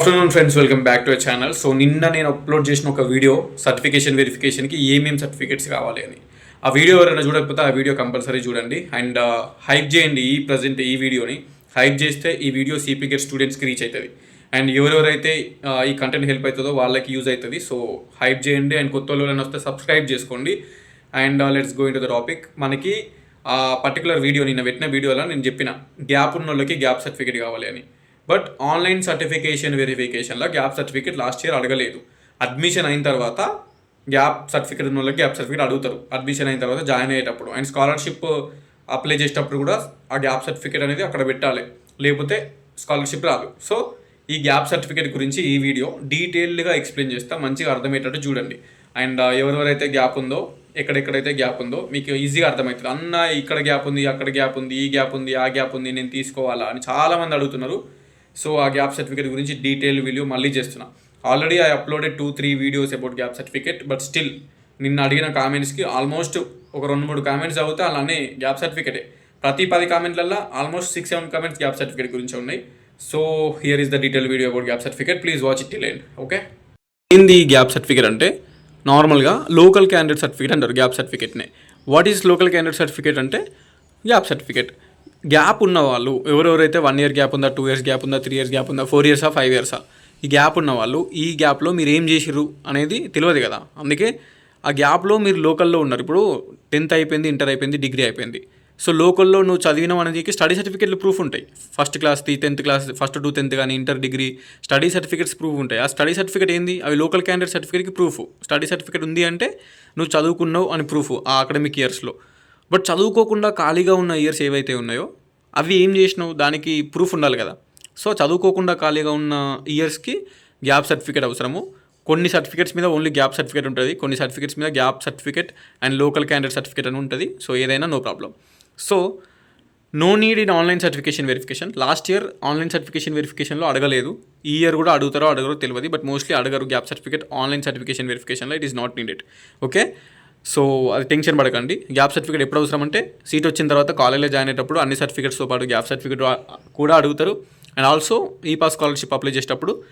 Afternoon friends welcome back to channel so నిన్న నేను upload చేసిన ఒక వీడియో సర్టిఫికేషన్ వెరిఫికేషన్కి ఏమేమి సర్టిఫికేట్స్ కావాలి అని. ఆ వీడియో ఎవరైనా చూడకపోతే ఆ వీడియో కంపల్సరీ చూడండి. అండ్ హైప్ uh, చేయండి ఈ ప్రజెంట్ ఈ వీడియోని హైప్ చేస్తే ఈ వీడియో సిపికేట్ స్టూడెంట్స్కి రీచ్ అవుతుంది అండ్ ఎవరెవరైతే uh, ఈ కంటెంట్ హెల్ప్ అవుతుందో వాళ్ళకి యూజ్ అవుతుంది సో హైప్ చేయండి. అండ్ కొత్త వాళ్ళు వస్తే సబ్స్క్రైబ్ చేసుకోండి. And let's go into the topic మనకి ఆ పర్టికులర్ వీడియో నిన్న పెట్టిన వీడియోలో నేను చెప్పిన గ్యాప్ ఉన్న వాళ్ళకి గ్యాప్ సర్టిఫికేట్ కావాలి అని. బట్ ఆన్లైన్ సర్టిఫికేషన్ వెరిఫికేషన్లో గ్యాప్ సర్టిఫికేట్ లాస్ట్ ఇయర్ అడగలేదు. అడ్మిషన్ అయిన తర్వాత గ్యాప్ సర్టిఫికేట్ ఉన్న వాళ్ళకి గ్యాప్ సర్టిఫికేట్ అడుగుతారు. అడ్మిషన్ అయిన తర్వాత జాయిన్ అయ్యేటప్పుడు అండ్ స్కాలర్షిప్ అప్లై చేసేటప్పుడు కూడా ఆ గ్యాప్ సర్టిఫికేట్ అనేది అక్కడ పెట్టాలి. లేకపోతే స్కాలర్షిప్ రాదు. సో ఈ గ్యాప్ సర్టిఫికేట్ గురించి ఈ వీడియో డీటెయిల్డ్గా ఎక్స్ప్లెయిన్ చేస్తా మంచిగా అర్థమయ్యేటట్టు చూడండి. అండ్ ఎవరెవరైతే గ్యాప్ ఉందో ఎక్కడెక్కడైతే గ్యాప్ ఉందో మీకు ఈజీగా అర్థమవుతుంది. అన్న ఇక్కడ గ్యాప్ ఉంది అక్కడ గ్యాప్ ఉంది ఈ గ్యాప్ ఉంది ఆ గ్యాప్ ఉంది నేను తీసుకోవాలా అని చాలామంది అడుగుతున్నారు. సో ఆ గ్యాప్ సర్టిఫికేట్ గురించి డీటెయిల్ వీడియో మళ్ళీ చేస్తున్నా. Already I uploaded two three videos about gap certificate but still నిన్న అడిగిన కామెంట్స్కి ఆల్మోస్ట్ ఒక రెండు మూడు కామెంట్స్ అవుతే అలానే గ్యాప్ సర్టిఫికేటే ప్రతి పది కామెంట్లలో almost six seven comments gap certificate గురించి ఉన్నాయి. So here is the detail video about gap certificate please watch it till okay ఏంది గ్యాప్ సర్టిఫికేట్ అంటే? నార్మల్గా లోకల్ క్యాండిడేట్ సర్టిఫికేట్ అంటారు gap సర్టిఫికేట్నే what is local candidate certificate అంటే? Gap certificate gap ఉన్న వాళ్ళు ఎవరెవరైతే వన్ ఇయర్ గ్యాప్ ఉందా two years gap ఉందా త్రీ ఇయర్స్ గ్యాప్ ఉందా ఫోర్ ఇయర్సా ఫైవ్ ఇయర్సా ఈ గ్యాప్ ఉన్న వాళ్ళు ఈ గ్యాప్లో మీరు ఏం చేసిర్రు అనేది తెలియదు కదా. అందుకే ఆ గ్యాప్లో మీరు లోకల్లో ఉన్నారు. ఇప్పుడు టెన్త్ అయిపోయింది ఇంటర్ అయిపోయింది డిగ్రీ అయిపోయింది. సో లోకల్లో నువ్వు చదివిన అనేది స్టడీ సర్టిఫికేట్లు ప్రూఫ్ ఉంటాయి. First క్లాస్ది tenth class first to tenth కానీ inter degree study certificates proof ఉంటాయి. ఆ స్టడీ సర్టిఫికేట్ ఏంది? అవి లోకల్ క్యాండిడేట్ సర్టిఫికేట్కి ప్రూఫ్ స్టడీ సర్టిఫికేట్ ఉంది అంటే నువ్వు చదువుకున్నావు అని ప్రూఫ్ ఆ అకాడమిక్ ఇయర్స్లో బట్ చదువుకోకుండా ఖాళీగా ఉన్న ఇయర్స్ ఏవైతే ఉన్నాయో అవి ఏం చేసినావు? దానికి ప్రూఫ్ ఉండాలి కదా. సో చదువుకోకుండా ఖాళీగా ఉన్న ఇయర్స్కి గ్యాప్ సర్టిఫికేట్ అవసరము. కొన్ని సర్టిఫికేట్స్ మీద ఓన్లీ గ్యాప్ సర్టిఫికేట్ ఉంటుంది. కొన్ని సర్టిఫికేట్స్ మీద gap certificate and local candidate certificate అని ఉంటుంది. సో ఏదైనా no problem. So no need in online certification verification. Last year online certification వెరిఫికేషన్లో అడగలేదు. ఈ ఇయర్ కూడా అడుగుతారో అడగరో తెలియదు. బట్ మోస్ట్లీ అడగరు gap certificate. Online certification వెరిఫికేషన్లో it is not needed. Okay? So అది టెన్షన్ పడకండి. గ్యాప్ సర్టిఫికేట్ ఎప్పుడు అవసరం అంటే సీట్ వచ్చిన తర్వాత కాలేజ్లో జాయిన్ అయ్యేటప్పుడు అన్ని సర్టిఫికేట్స్తో పాటు గ్యాప్ సర్టిఫికేట్ కూడా అడుగుతారు. అండ్ ఆల్సో ఈ పాస్ స్కాలర్షిప్ అప్లై చేసేటప్పుడు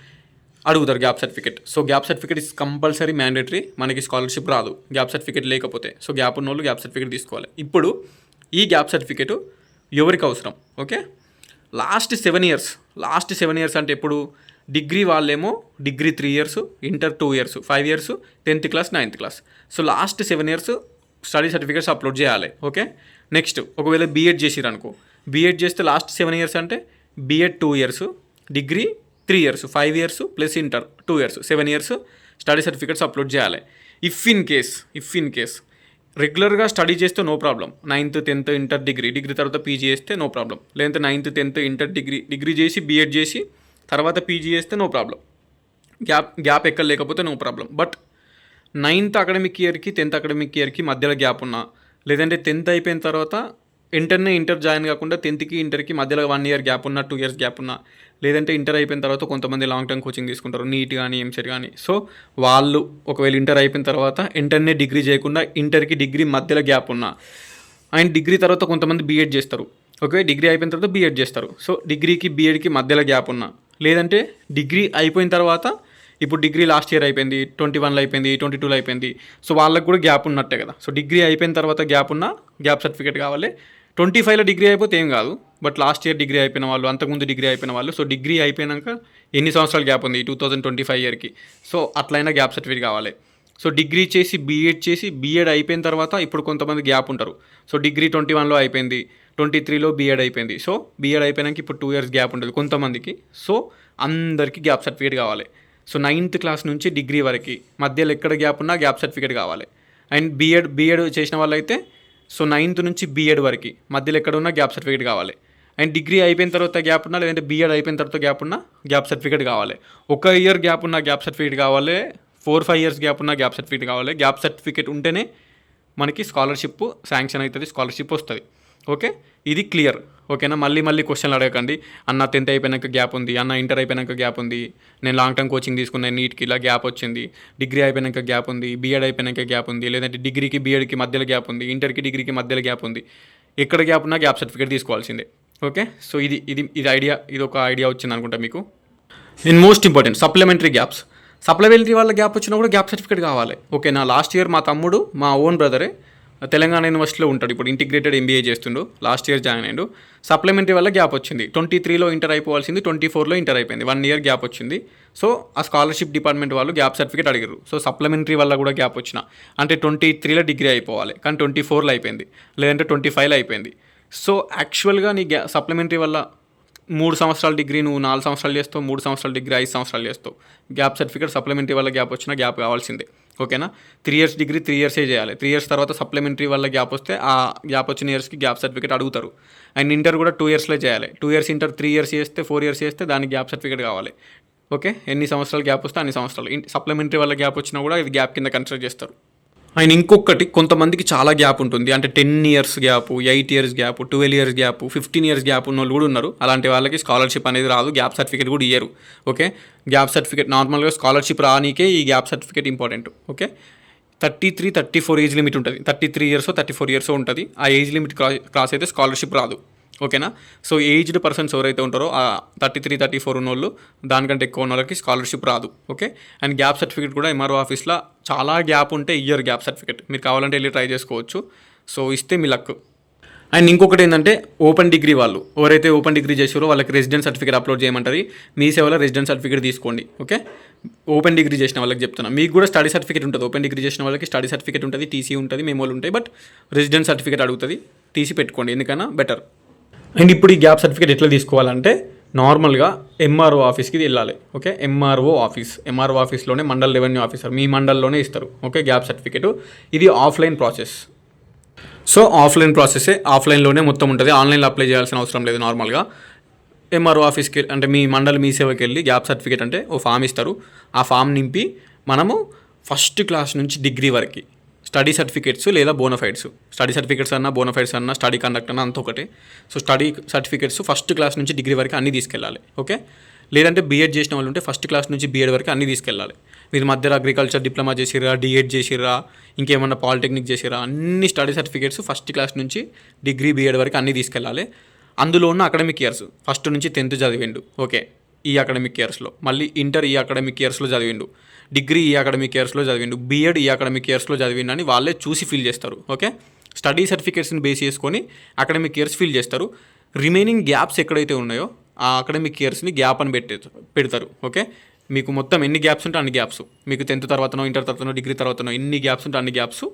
అడుగుతారు gap certificate. So gap certificate is compulsory mandatory మనకి స్కాలర్షిప్ రాదు. గ్యాప్ సర్టిఫికేట్ లేకపోతే. సో గ్యాప్ ఉన్న వాళ్ళు గ్యాప్ సర్టిఫికేట్ తీసుకోవాలి. ఇప్పుడు ఈ గ్యాప్ సర్టిఫికేట్ ఎవరికి అవసరం? Okay? Last seven years last seven years అంటే ఎప్పుడు? డిగ్రీ వాళ్ళేమో degree three years inter two years five years tenth class ninth class. So last seven years study certificates upload చేయాలి okay? Next ఒకవేళ BEd చేసిరనుకో. BEd చేస్తే last seven years అంటే B Ed two years degree three years five years plus inter two years seven years study certificates upload చేయాలి. If in case if in case రెగ్యులర్గా study చేస్తే no problem. Ninth tenth inter degree degree తర్వాత PG చేస్తే no problem. లేదంటే ninth tenth inter degree degree చేసి BEd చేసి తర్వాత PG చేస్తే నో ప్రాబ్లం గ్యాప్ గ్యాప్ ఎక్కడ లేకపోతే no problem but ninth academic ఇయర్కి టెన్త్ అకాడమిక్ ఇయర్కి మధ్యలో గ్యాప్ ఉన్నా లేదంటే టెన్త్ అయిపోయిన తర్వాత ఇంటర్నే ఇంటర్ జాయిన్ కాకుండా టెన్త్కి ఇంటర్కి మధ్యలో వన్ ఇయర్ గ్యాప్ ఉన్నా టూ ఇయర్స్ గ్యాప్ ఉన్నా లేదంటే ఇంటర్ అయిపోయిన తర్వాత కొంతమంది లాంగ్ టర్మ్ కోచింగ్ తీసుకుంటారు నీట్ కానీ ఎంసెట్ కానీ సో వాళ్ళు ఒకవేళ ఇంటర్ అయిపోయిన తర్వాత ఇంటర్నే డిగ్రీ చేయకుండా ఇంటర్కి డిగ్రీ మధ్యలో గ్యాప్ ఉన్నా అండ్ డిగ్రీ తర్వాత కొంతమంది బీఎడ్ చేస్తారు. ఓకే డిగ్రీ అయిపోయిన తర్వాత బీఎడ్ చేస్తారు. సో డిగ్రీకి బీఎడ్కి మధ్యలో గ్యాప్ ఉన్నా లేదంటే డిగ్రీ అయిపోయిన తర్వాత ఇప్పుడు డిగ్రీ లాస్ట్ ఇయర్ అయిపోయింది ట్వంటీ వన్లో అయిపోయింది ట్వంటీ టూలో అయిపోయింది. సో వాళ్ళకి కూడా గ్యాప్ ఉన్నట్టే కదా. సో డిగ్రీ అయిపోయిన తర్వాత గ్యాప్ ఉన్న గ్యాప్ సర్టిఫికేట్ కావాలి. ట్వంటీ ఫైవ్లో డిగ్రీ అయిపోతే ఏం కాదు. బట్ లాస్ట్ ఇయర్ డిగ్రీ అయిపోయిన వాళ్ళు అంతకుముందు డిగ్రీ అయిపోయిన వాళ్ళు సో డిగ్రీ అయిపోయినాక ఎన్ని సంవత్సరాలు గ్యాప్ ఉంది? టూ థౌజండ్ ట్వంటీ ఫైవ్ ఇయర్కి. సో అట్లయినా గ్యాప్ సర్టిఫికేట్ కావాలి. సో డిగ్రీ చేసి బీఎడ్ చేసి బీఎడ్ అయిపోయిన తర్వాత ఇప్పుడు కొంతమంది గ్యాప్ ఉంటారు. సో డిగ్రీ ట్వంటీ వన్లో అయిపోయింది. ట్వంటీ త్రీలో బీఎడ్ అయిపోయింది. సో బీఎడ్ అయిపోయినాక ఇప్పుడు టూ ఇయర్స్ గ్యాప్ ఉంటుంది కొంతమందికి. సో అందరికీ గ్యాప్ సర్టిఫికేట్ కావాలి. సో నైన్త్ క్లాస్ నుంచి డిగ్రీ వరకు మధ్యలో ఎక్కడ గ్యాప్ ఉన్నా గ్యాప్ సర్టిఫికేట్ కావాలి. And B Ed B Ed చేసిన వాళ్ళైతే సో నైన్త్ నుంచి బీఎడ్ వరకు మధ్యలో ఎక్కడ ఉన్నా గ్యాప్ సర్టిఫికేట్ కావాలి. అండ్ డిగ్రీ అయిపోయిన తర్వాత గ్యాప్ ఉన్నా లేదంటే బీఎడ్ అయిపోయిన తర్వాత గ్యాప్ ఉన్నా గ్యాప్ సర్టిఫికేట్ కావాలి. ఒక ఇయర్ గ్యాప్ ఉన్న గ్యాప్ సర్టిఫికేట్ కావాలి. ఫోర్ ఫైవ్ ఇయర్స్ గ్యాప్ ఉన్న గ్యాప్ సర్టిఫికేట్ కావాలి. గ్యాప్ సర్టిఫికేట్ ఉంటేనే మనకి స్కాలర్షిప్ శాంక్షన్ అవుతుంది స్కాలర్షిప్ వస్తుంది. ఓకే? ఇది క్లియర్. ఓకేనా? మళ్ళీ మళ్ళీ క్వశ్చన్లు అడగకండి. అన్న టెన్త్ అయిపోయినాక గ్యాప్ ఉంది. అన్న ఇంటర్ అయిపోయినాక గ్యాప్ ఉంది. నేను లాంగ్ టర్మ్ కోచింగ్ తీసుకున్నాను. నీట్కి ఇలా గ్యాప్ వచ్చింది. డిగ్రీ అయిపోయినాక గ్యాప్ ఉంది. బీఎడ్ అయిపోయినాక గ్యాప్ ఉంది. లేదంటే డిగ్రీకి బీఎడ్కి మధ్యలో గ్యాప్ ఉంది. ఇంటర్కి డిగ్రీకి మధ్యలో గ్యాప్ ఉంది. ఎక్కడ గ్యాప్ ఉన్నా గ్యాప్ సర్టిఫికేట్ తీసుకోవాల్సిందే. ఓకే? సో ఇది ఇది ఇది ఐడియా ఇది ఒక ఐడియా వచ్చింది అనుకుంటా మీకు. In most important supplementary gaps. Supplementary వాళ్ళ గ్యాప్ వచ్చినా కూడా గ్యాప్ సర్టిఫికేట్ కావాలి. ఓకే నా లాస్ట్ ఇయర్ మా తమ్ముడు మా ఓన్ బ్రదరే తెలంగాణ యూనివర్సిటీలో ఉంటాడు. ఇప్పుడు ఇంటిగ్రేటెడ్ ఎంబీఏ చేస్తుండు. లాస్ట్ ఇయర్ జాయిన్ అయ్యాడు. సప్లిమెంటరీ వల్ల గ్యాప్ వచ్చింది. ట్వంటీ త్రీలో ఇంటర్ అయిపోవాల్సింది ట్వంటీ ఫోర్లో ఇంటర్ అయిపోయింది. వన్ ఇయర్ గ్యాప్ వచ్చింది. సో ఆ స్కాలర్షిప్ డిపార్ట్మెంట్ వాళ్ళు గ్యాప్ సర్టిఫికేట్ అడిగారు సో సప్లిమెంటరీ వల్ల కూడా గ్యాప్ వచ్చిన. అంటే ట్వంటీ త్రీలో డిగ్రీ అయిపోవాలి. కానీ ట్వంటీ ఫోర్లో అయిపోయింది. లేదంటే ట్వంటీ ఫైవ్లో అయిపోయింది. సో యాక్చువల్గా నీ గ్యా సప్లిమెంటరీ వల్ల మూడు సంవత్సరాల డిగ్రీ నువ్వు నాలుగు సంవత్సరాలు చేస్తావు మూడు సంవత్సరాల డిగ్రీ ఐదు సంవత్సరాలు చేస్తావు. గ్యాప్ సర్టిఫికేట్ సప్లిమెంటరీ వల్ల గ్యాప్ వచ్చినా గ్యాప్ కావాల్సిందే. ఓకేనా? త్రీ ఇయర్స్ డిగ్రీ త్రీ ఇయర్సే చేయాలి. త్రీ ఇయర్స్ తర్వాత సప్లిమెంటరీ వల్ల గ్యాప్ వస్తే ఆ గ్యాప్ వచ్చిన ఇయర్స్కి గ్యాప్ సర్టిఫికేట్ అడుగుతారు. అండ్ ఇంటర్ కూడా టూ ఇయర్స్లో చేయాలి. Two years inter three years చేస్తే ఫోర్ ఇయర్స్ చేస్తే దానికి గ్యాప్ సర్టిఫికేట్ కావాలి. ఓకే? ఎన్ని సంవత్సరాలు గ్యాప్ వస్తే అన్ని సంవత్సరాలు. సప్లిమెంటరీ వల్ల గ్యాప్ వచ్చినా కూడా ఇది గ్యాప్ కింద కన్సిడర్ చేస్తారు. అండ్ ఇంకొకటి కొంతమందికి చాలా గ్యాప్ ఉంటుంది. అంటే ten years gap eight years gap twelve years gap fifteen years gap ఉన్న వాళ్ళు కూడా ఉన్నారు. అలాంటి వాళ్ళకి స్కాలర్షిప్ అనేది రాదు. గ్యాప్ సర్టిఫికేట్ కూడా ఇయ్యరు. ఓకే? గ్యాప్ సర్టిఫికేట్ నార్మల్గా స్కాలర్షిప్ రానికే ఈ gap certificate important. Okay? Thirty three thirty four age limit ఉంటుంది. Thirty three years thirty four years ఉంటుంది. ఆ ఏజ్ లిమిట్ క్రాస్ క్రాస్ అయితే స్కాలర్షిప్ రాదు. ఓకేనా? సో ఏజ్డ్ పర్సన్స్ ఎవరైతే ఉంటారో ఆ థర్టీ త్రీ థర్టీ ఫోర్ ఉన్న వాళ్ళు దానికంటే ఎక్కువ ఉన్న వాళ్ళకి స్కాలర్షిప్ రాదు ఓకే? అండ్ గ్యాప్ సర్టిఫికేట్ కూడా ఎంఆర్ఓ ఆఫీస్లో చాలా గ్యాప్ ఉంటే ఇయర్ గ్యాప్ సర్టిఫికేట్ మీరు కావాలంటే వెళ్ళి ట్రై చేసుకోవచ్చు. సో ఇస్తే మీ లక్ అండ్ ఇంకొకటి ఏంటంటే ఓపెన్ డిగ్రీ వాళ్ళు. ఎవరైతే ఓపెన్ డిగ్రీ చేసారో వాళ్ళకి రెసిడెంట్ సర్టిఫికేట్ అప్లోడ్ చేయమంటారు. మీ సేవలో రెసిడెన్స్ సర్టిఫికేట్ తీసుకోండి ఓకే? ఓపెన్ డిగ్రీ చేసిన వాళ్ళకి చెప్తున్నా. మీకు కూడా స్టడీ సర్టిఫికేట్ ఉంటుంది. ఓపెన్ డిగ్రీ చేసిన వాళ్ళకి స్టడీ సర్టిఫికేట్ ఉంటుంది టీసీ ఉంటుంది మెమోలు ఉంటాయి బట్ రెసిడెన్స్ సర్టిఫికేట్ అడుగుతుంది తీసి పెట్టుకోండి. ఎందుకన్నా? బెటర్ అండ్ ఇప్పుడు ఈ గ్యాప్ సర్టిఫికేట్ ఎట్లా తీసుకోవాలంటే నార్మల్గా ఎంఆర్ఓ ఆఫీస్కి వెళ్ళాలి ఓకే? ఎంఆర్ఓ ఆఫీస్ ఎంఆర్ఓ ఆఫీస్లోనే మండల్ రెవెన్యూ ఆఫీసర్ మీ మండల్లోనే ఇస్తారు ఓకే? Gap certificate. ఇది ఆఫ్లైన్ ప్రాసెస్. సో ఆఫ్లైన్ ప్రాసెసే ఆఫ్లైన్లోనే మొత్తం ఉంటుంది. ఆన్లైన్లో అప్లై చేయాల్సిన అవసరం లేదు నార్మల్గా. ఎంఆర్ఓ ఆఫీస్కి అంటే మీ మండలి మీ సేవకి వెళ్ళి గ్యాప్ సర్టిఫికేట్ అంటే ఓ ఫామ్ ఇస్తారు. ఆ ఫామ్ నింపి మనము ఫస్ట్ క్లాస్ నుంచి డిగ్రీ వరకు స్టడీ సర్టిఫికేట్స్ లేదా బోనఫైడ్స్ స్టడీ సర్టిఫికేట్స్ అన్న బోనఫైడ్స్ అన్న స్టడీ కండక్ట్ అన్న అంత ఒకటే. So study certificates first class నుంచి డిగ్రీ వరకు అన్నీ తీసుకెళ్ళాలి. ఓకే? లేదంటే బీఎడ్ చేసిన వాళ్ళు ఉంటే ఫస్ట్ క్లాస్ నుంచి బీఎడ్ వరకు అన్నీ తీసుకెళ్ళాలి. మీరు మధ్యలో అగ్రికల్చర్ డిప్లొమా చేసిరా డిఎడ్ చేసిరా ఇంకేమన్నా పాలిటెక్నిక్ చేసిరా అన్ని స్టడీ సర్టిఫికేట్స్ ఫస్ట్ క్లాస్ నుంచి డిగ్రీ బీఎడ్ వరకు అన్నీ తీసుకెళ్ళాలి. అందులో ఉన్న అకాడమిక్ ఇయర్స్ ఫస్ట్ నుంచి టెన్త్ చదివిండు. ఓకే? ఈ అకాడమిక్ ఇయర్స్లో. మళ్ళీ ఇంటర్ ఈ అకాడమిక్ ఇయర్స్లో చదివిండు. డిగ్రీ ఈ అకాడమిక్ ఇయర్స్లో చదివిండు బీఎడ్ ఈ అకాడమిక్ ఇయర్స్లో చదివిండని వాళ్ళే చూసి ఫిల్ చేస్తారు ఓకే? స్టడీ సర్టిఫికేట్స్ని బేస్ చేసుకొని అకాడమిక్ ఇయర్స్ ఫిల్ చేస్తారు. రిమైనింగ్ గ్యాప్స్ ఎక్కడైతే ఉన్నాయో ఆ అకాడమిక్ ఇయర్స్ని గ్యాప్ అని పెట్టే పెడతారు ఓకే? మీకు మొత్తం ఎన్ని గ్యాప్స్ ఉంటే అన్ని గ్యాప్స్. మీకు టెన్త్ తర్వాతనో ఇంటర్ తర్వాతనో డిగ్రీ తర్వాతనో ఎన్ని గ్యాప్స్ ఉంటే అన్ని గ్యాప్స్.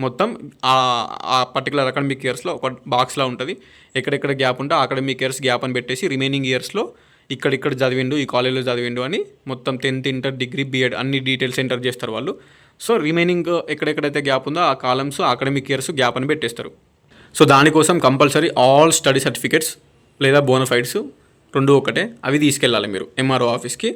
మొత్తం ఆ- ఆ పర్టికులర్ అకాడమిక్ ఇయర్స్లో ఒక బాక్స్లా ఉంటుంది. ఎక్కడెక్కడ గ్యాప్ ఉంటే అకాడమిక్ ఇయర్స్ గ్యాప్ అని పెట్టేసి రిమైనింగ్ ఇయర్స్లో ఇక్కడిక్కడ చదివిండు ఈ కాలేజ్లో చదివిండు అని మొత్తం tenth inter degree B Ed అన్ని డీటెయిల్స్ ఎంటర్ చేస్తారు వాళ్ళు. సో రిమైనింగ్ ఎక్కడెక్కడైతే గ్యాప్ ఉందో ఆ కాలమ్స్ అకాడమిక్ ఇయర్స్ గ్యాప్ అని పెట్టేస్తారు. సో దానికోసం కంపల్సరీ ఆల్ స్టడీ సర్టిఫికేట్స్ లేదా బోనఫైడ్స్ రెండు ఒకటే అవి తీసుకెళ్ళాలి మీరు ఎంఆర్ఓ ఆఫీస్కి.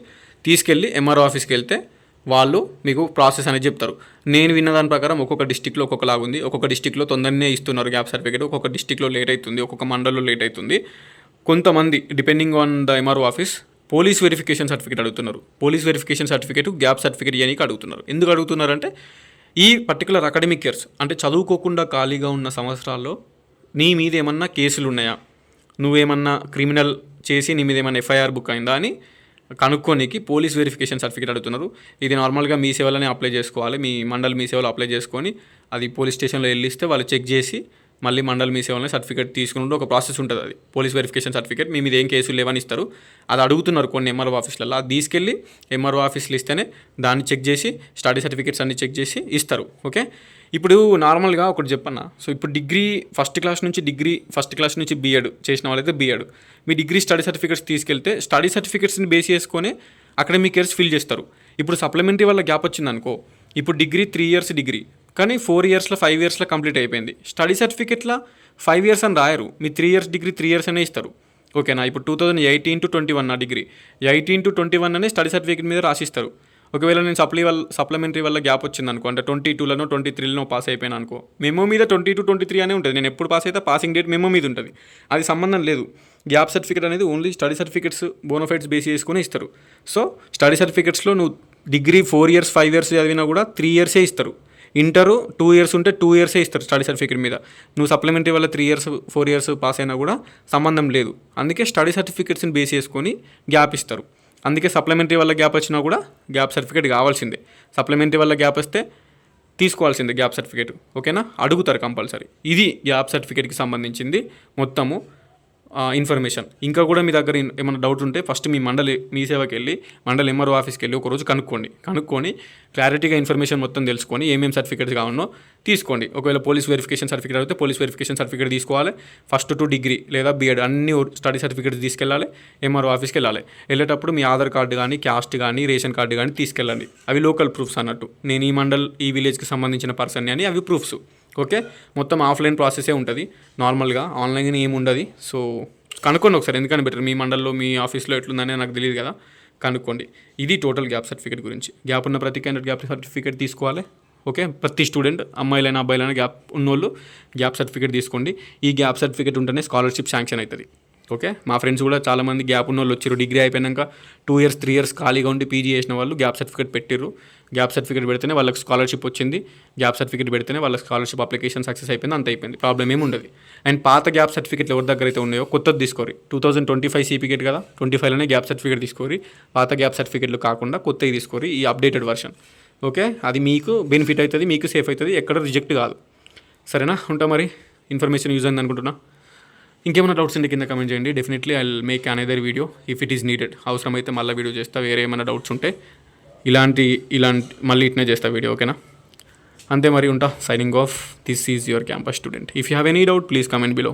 తీసుకెళ్ళి ఎంఆర్ఓ ఆఫీస్కి వెళ్తే వాళ్ళు మీకు ప్రాసెస్ అనేది చెప్తారు. నేను విన్న దాని ప్రకారం ఒక్కొక్క డిస్టిక్లో ఒక్కొక్కలాగా ఉంది ఒక్కొక్క డిస్టిక్లో తొందరనే ఇస్తున్నారు గ్యాప్ సర్టిఫికేట్. ఒక్కొక్క డిస్టిక్లో లేట్ అవుతుంది. ఒక్కొక్క మండలంలో లేట్ అవుతుంది. కొంతమంది depending on the MRO office police verification certificate అడుగుతున్నారు. Police verification certificate gap certificate ఇవన్నీ అడుగుతున్నారు. ఎందుకు అడుగుతున్నారంటే ఈ పర్టికులర్ అకాడమిక్ ఇయర్స్ అంటే చదువుకోకుండా ఖాళీగా ఉన్న సంవత్సరాల్లో నీ మీద ఏమన్నా కేసులు ఉన్నాయా నువ్వేమన్నా క్రిమినల్ చేసి నీ మీద ఏమన్నా ఎఫ్ఐఆర్ బుక్ అయిందా అని కనుక్కోనికి పోలీస్ వెరిఫికేషన్ సర్టిఫికేట్ అడుగుతున్నారు. ఇది నార్మల్గా మీ సేవలనే అప్లై చేసుకోవాలి. మీ మండలి మీ సేవలో అప్లై చేసుకొని అది పోలీస్ స్టేషన్లో వెళ్ళిస్తే వాళ్ళు చెక్ చేసి మళ్ళీ మండలి మీ సేవలో సర్టిఫికేట్ తీసుకుంటూ ఒక ప్రాసెస్ ఉంటుంది అది. పోలీస్ వెరిఫికేషన్ సర్టిఫికేట్ మీ మీద ఏం కేసులు లేవని ఇస్తారు. అది అడుగుతున్నారు కొన్ని ఎంఆర్ఓ ఆఫీసులలో అది తీసుకెళ్ళి ఎంఆర్ఓ ఆఫీసులు ఇస్తేనే దాన్ని చెక్ చేసి స్టడీ సర్టిఫికేట్స్ అన్ని చెక్ చేసి ఇస్తారు. ఓకే? ఇప్పుడు నార్మల్గా ఒకటి చెప్పన్న. సో ఇప్పుడు డిగ్రీ ఫస్ట్ క్లాస్ నుంచి డిగ్రీ ఫస్ట్ క్లాస్ నుంచి బీఎడ్ చేసిన వాళ్ళైతే బీఎడ్ మీ డిగ్రీ స్టడీ సర్టిఫికేట్స్ తీసుకెళ్తే స్టడీ సర్టిఫికేట్స్ని బేస్ చేసుకొని అకాడమిక్ ఇయర్స్ ఫిల్ చేస్తారు. ఇప్పుడు సప్లిమెంటరీ వల్ల గ్యాప్ వచ్చింది అనుకో ఇప్పుడు డిగ్రీ త్రీ ఇయర్స్ డిగ్రీ. కానీ ఫోర్ ఇయర్స్లో ఫైవ్ ఇయర్స్లో కంప్లీట్ అయిపోయింది. స్టడీ సర్టిఫికేట్లో ఫైవ్ ఇయర్స్ అని రాయరు. మీ three years degree three years అనే ఇస్తారు. ఓకేనా? ఇప్పుడు two thousand eighteen to twenty one నా degree. Eighteen to twenty one అనే స్టడీ సర్టిఫికేట్ మీద రాసిస్తారు. ఒకవేళ నేను సప్లీ వల్ల సప్లిమెంటరీ వల్ల గ్యాప్ వచ్చింది అనుకో అంటే ట్వంటీ టూలోనో ట్వంటీ త్రీలో పాస్ అయిపోయాను అనుకో మెమో మీద ట్వంటీ టూ ట్వంటీ త్రీ అనే ఉంటుంది. నేను ఎప్పుడు పాస్ అయితే పాసింగ్ డేట్ మెమో మీద ఉంటుంది. అది సంబంధం లేదు. గ్యాప్ సర్టిఫికేట్ అనేది only study certificates bonafides base చేసుకుని ఇస్తారు. సో స్టడీ సర్టిఫికేట్స్లో నువ్వు degree four years five years చదివినా కూడా త్రీ ఇయర్సే ఇస్తారు. ఇంటరు టూ ఇయర్స్ ఉంటే టూ ఇయర్సే ఇస్తారు స్టడీ సర్టిఫికేట్ మీద. నువ్వు సప్లిమెంటరీ వల్ల three years four years pass అయినా కూడా సంబంధం లేదు. అందుకే స్టడీ సర్టిఫికేట్స్ని బేస్ చేసుకొని గ్యాప్ ఇస్తారు. అందుకే సప్లిమెంటరీ వల్ల గ్యాప్ వచ్చినా కూడా గ్యాప్ సర్టిఫికేట్ కావాల్సిందే. సప్లిమెంటరీ వల్ల గ్యాప్ వస్తే తీసుకోవాల్సిందే గ్యాప్ సర్టిఫికేట్. ఓకేనా? అడుగుతారు కంపల్సరీ. ఇది గ్యాప్ సర్టిఫికేట్కి సంబంధించింది మొత్తము. ఇన్ఫర్మేషన్ ఇంకా కూడా మీ దగ్గర ఏమైనా డౌట్ ఉంటే ఫస్ట్ మీ మండలి మీ సేవకి వెళ్ళి మండలి ఎంఆర్ఓ ఆఫీస్కి వెళ్ళి ఒకరోజు కనుక్కోండి. కనుక్కొని క్లారిటీగా ఇన్ఫర్మేషన్ మొత్తం తెలుసుకొని ఏమేమి సర్టిఫికేట్స్ కావాలో తీసుకోండి. ఒకవేళ పోలీస్ వెరిఫికేషన్ సర్టిఫికేట్ అయితే పోలీస్ వెరిఫికేషన్ సర్టిఫికేట్ తీసుకోవాలి. ఫస్ట్ టు డిగ్రీ లేదా బీఎడ్ అన్ని స్టడీ సర్టిఫికేట్స్ తీసుకెళ్ళాలి. ఎంఆర్ఓ ఆఫీస్కి వెళ్ళాలి వెళ్ళేటప్పుడు మీ ఆధార్ కార్డు కానీ క్యాస్ట్ కానీ రేషన్ కార్డు కానీ తీసుకెళ్ళండి. అవి లోకల్ ప్రూఫ్స్ అన్నట్టు. నేను ఈ మండల్ ఈ విలేజ్కి సంబంధించిన పర్సన్ అని అవి ప్రూఫ్స్ ఓకే? మొత్తం ఆఫ్లైన్ ప్రాసెసే ఉంటుంది. నార్మల్గా ఆన్లైన్ ఏమి ఉండదు. సో కనుక్కోండి ఒకసారి. ఎందుకని బెటర్? మీ మండల్లో మీ ఆఫీస్లో ఎట్లుందని నాకు తెలియదు కదా. కనుక్కోండి. ఇది టోటల్ గ్యాప్ సర్టిఫికేట్ గురించి. గ్యాప్ ఉన్న ప్రతి క్యాండిడేట్ గ్యాప్ సర్టిఫికేట్ తీసుకోవాలి. ఓకే? ప్రతి స్టూడెంట్ అమ్మాయిలైనా అబ్బాయిలైనా గ్యాప్ ఉన్నోళ్ళు గ్యాప్ సర్టిఫికేట్ తీసుకోండి. ఈ గ్యాప్ సర్టిఫికేట్ ఉంటేనే స్కాలర్షిప్ శాంక్షన్ అవుతుంది ఓకే? మా ఫ్రెండ్స్ కూడా చాలామంది గ్యాప్ ఉన్న వాళ్ళు వచ్చారు. డిగ్రీ అయిపోయాక టూ ఇయర్స్ త్రీ ఇయర్స్ ఖాళీగా ఉండి పీజీ చేసిన వాళ్ళు గ్యాప్ సర్టిఫికేట్ పెట్టిర్రు. గ్యాప్ సర్టిఫికేట్ పెడితేనే వాళ్ళకి స్కాలర్షిప్ వచ్చింది. గ్యాప్ సర్టిఫికేట్ పెడితేనే వాళ్ళకి స్కాలర్షిప్ అప్లికేషన్ సక్సెస్ అయిపోయింది అంత అయిపోయింది. ప్రాబ్లం ఏమి ఉండదు. అండ్ పాత గ్యాప్ సర్టిఫికేట్లు ఎవరి దగ్గర అయితే ఉన్నాయో కొత్తది తీసుకోరి two thousand twenty five certificate కదా ట్వంటీ ఫైవ్లోనే గ్యాప్ సర్టిఫికేట్ తీసుకోరి పాత గ్యాప్ సర్టిఫికేట్లు కాకుండా కొత్తవి తీసుకోరి ఈ అప్డేటెడ్ వర్షన్. ఓకే? అది మీకు బెనిఫిట్ అవుతుంది మీకు సేఫ్ అవుతుంది ఎక్కడ రిజెక్ట్ కాదు. సరేనా? ఉంటా మరి. ఇన్ఫర్మేషన్ యూజ్ అయింది అనుకుంటున్నా. ఇంకేమైనా డౌట్స్ ఉంటే కింద కమెంట్ చేయండి. Definitely I make another video if it is needed అవసరమైతే మళ్ళీ వీడియో చేస్తా వేరే ఏమైనా డౌట్స్ ఉంటే ఇలాంటి ఇలాంటి మళ్ళీ ఇట్నే చేస్తా వీడియో ఓకేనా అంతే మరి ఉంటా signing off this is your campus student if you have any doubt please comment below